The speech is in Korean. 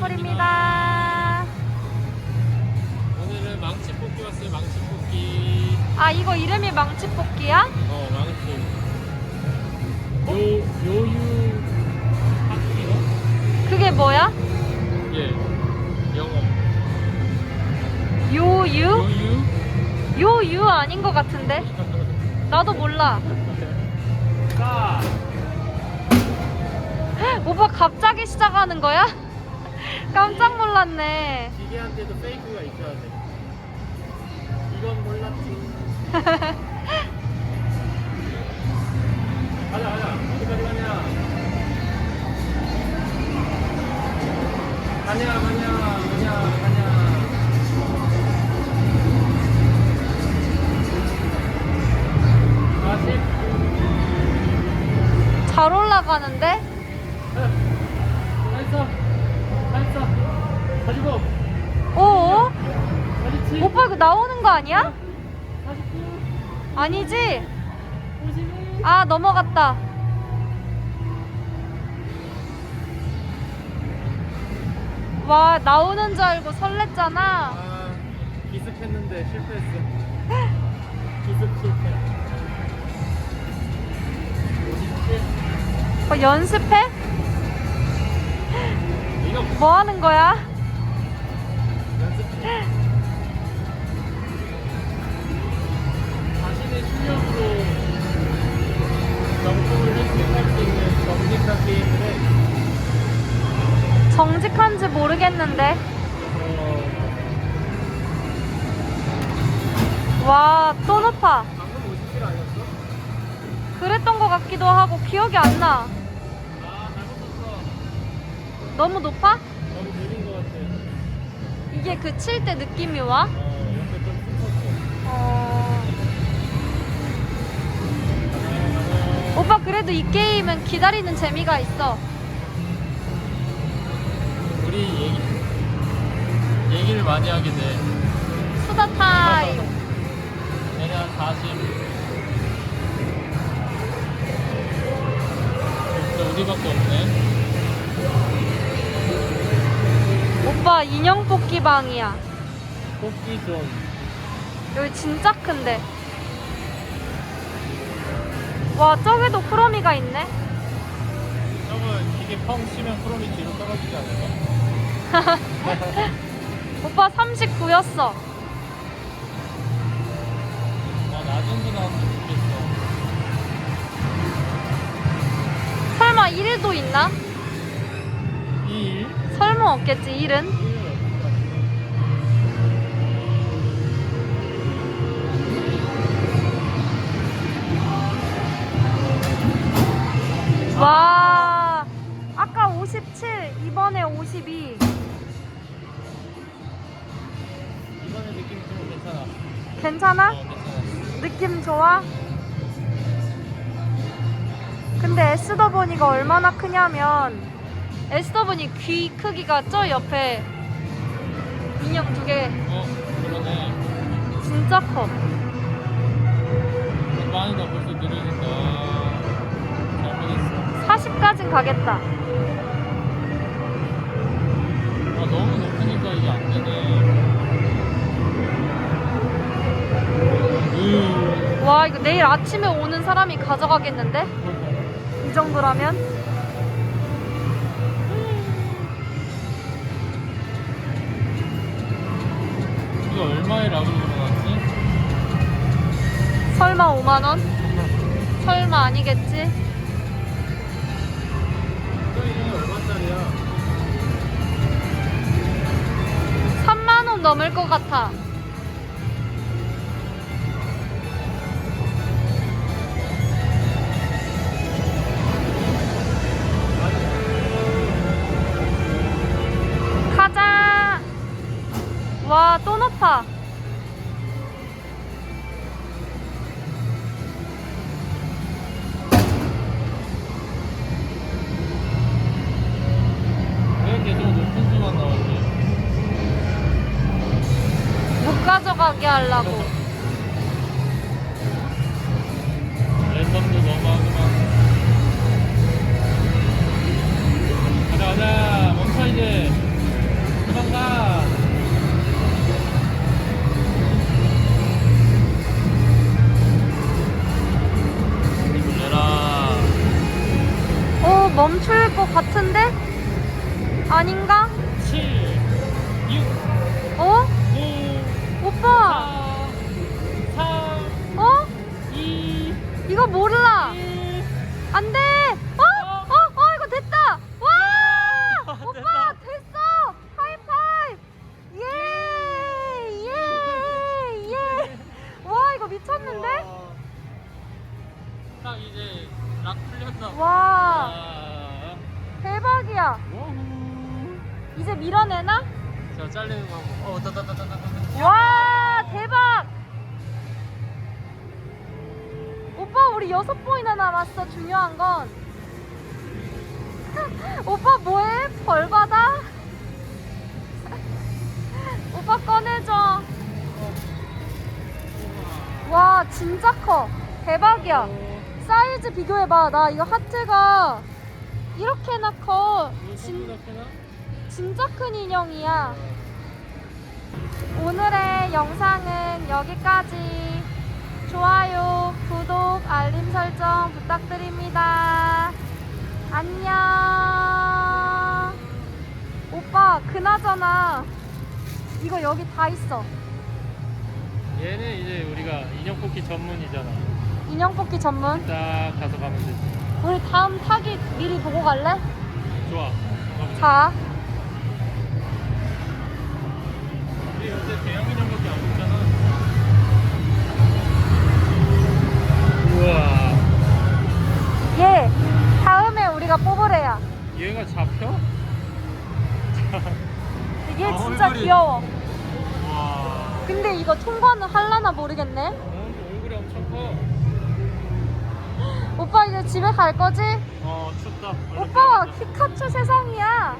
와플입니다. 오늘은 망치 뽑기 왔어요. 망치 뽑기. 아 이거 이름이 망치 뽑기야? 어 망치. 요 요유 학기로? 그게 뭐야? 예. 영어. 요유? 요유. 요유 아닌 것 같은데? 나도 몰라. 까. 오빠 갑자기 시작하는 거야? 깜짝 놀랐네. 기계한테도 페이크가 있어야 돼. 이건 몰랐지. 가자 가자. 어디까지 가냐? 가냐 가냐 가냐 가냐. 아십. 잘 올라가는데? 잘했어. 가지고. 오? 잘했지. 오빠 이거 나오는 거 아니야? 49. 아니지? 51. 아 넘어갔다. 와 나오는 줄 알고 설렜잖아. 아, 기습했는데 실패했어. 기습 실패. 57. 어, 연습해? 이거 뭐 하는 거야? 정직한. 정직한지 모르겠는데. 어, 와또 높아. 방금 57 아니었어? 그랬던 것 같기도 하고 기억이 안 나. 아, 잘못 썼어. 너무 높아? 너무 느린 것 같아. 이게 그 칠 때 느낌이 와? 어, 오빠 그래도 이 게임은 기다리는 재미가 있어. 우리 얘기, 얘기를 많이 하게 돼. 수다 타임. 내년 40. 진짜 우리밖에 없네. 오빠 인형 뽑기 방이야. 뽑기 존. 여기 진짜 큰데. 와 저기도 크로미가 있네. 저건 이게 펑 치면 프롬이 뒤로 떨어지지 않을까? 오빠 39였어. 아, 낮은 거 나왔으면 좋겠어. 설마 1도 있나? 1? 설마 없겠지 1은? 와 아까 57 이번에 52 이번에 느낌 좀 괜찮아. 괜찮아? 어, 괜찮아. 느낌 좋아? 근데 에스더버니가 얼마나 크냐면 에스더버니 귀 크기가 저 옆에 인형 두개 어, 그러네. 진짜 커 40까진 가겠다 아, 너무 높으니까 이게 안 되네. 으. 와 이거 내일 아침에 오는 사람이 가져가겠는데? 이 정도라면? 이거 얼마에 락으로 걸어놨지? 설마 5만원? 설마 아니겠지? 넘을 것 같아 하려고. 랜덤도 너무 하고만. 가자, 가자. 멈춰, 이제. 도망가. 어, 멈출 것 같은데? 아닌가? 몰라. 안 돼. 어? 어? 어, 이거 됐다. 와! 오빠, 됐어. 하이파이브. 예! 예! 예! 와, 이거 미쳤는데? 딱 이제 락 풀렸나 봐. 와, 아. 대박이야. 이제 밀어내나? 저 잘리는 거. 어, 따따따따따. 여섯 번이나 남았어. 중요한 건. 오빠 뭐해? 벌 받아? 오빠 꺼내줘. 와, 진짜 커. 대박이야. 사이즈 비교해봐. 나 이거 하트가 이렇게나 커. 진, 진... 진짜 큰 인형이야. 오늘의 영상은 여기까지. 좋아요, 구독, 알림 설정 부탁드립니다. 안녕. 오빠, 그나저나 이거 여기 다 있어. 얘는 이제 우리가 인형 뽑기 전문이잖아. 인형 뽑기 전문. 딱 가서 가면 되지. 우리 다음 타기 미리 보고 갈래? 좋아. 가보자. 자, 얘 아, 진짜 얼굴이- 귀여워. 와. 근데 이거 통과는 할라나 모르겠네. 어, 얼굴이 엄청 커. 오빠 이제 집에 갈 거지? 어, 춥다. 얼른 오빠 들어가자. 피카츄 세상이야.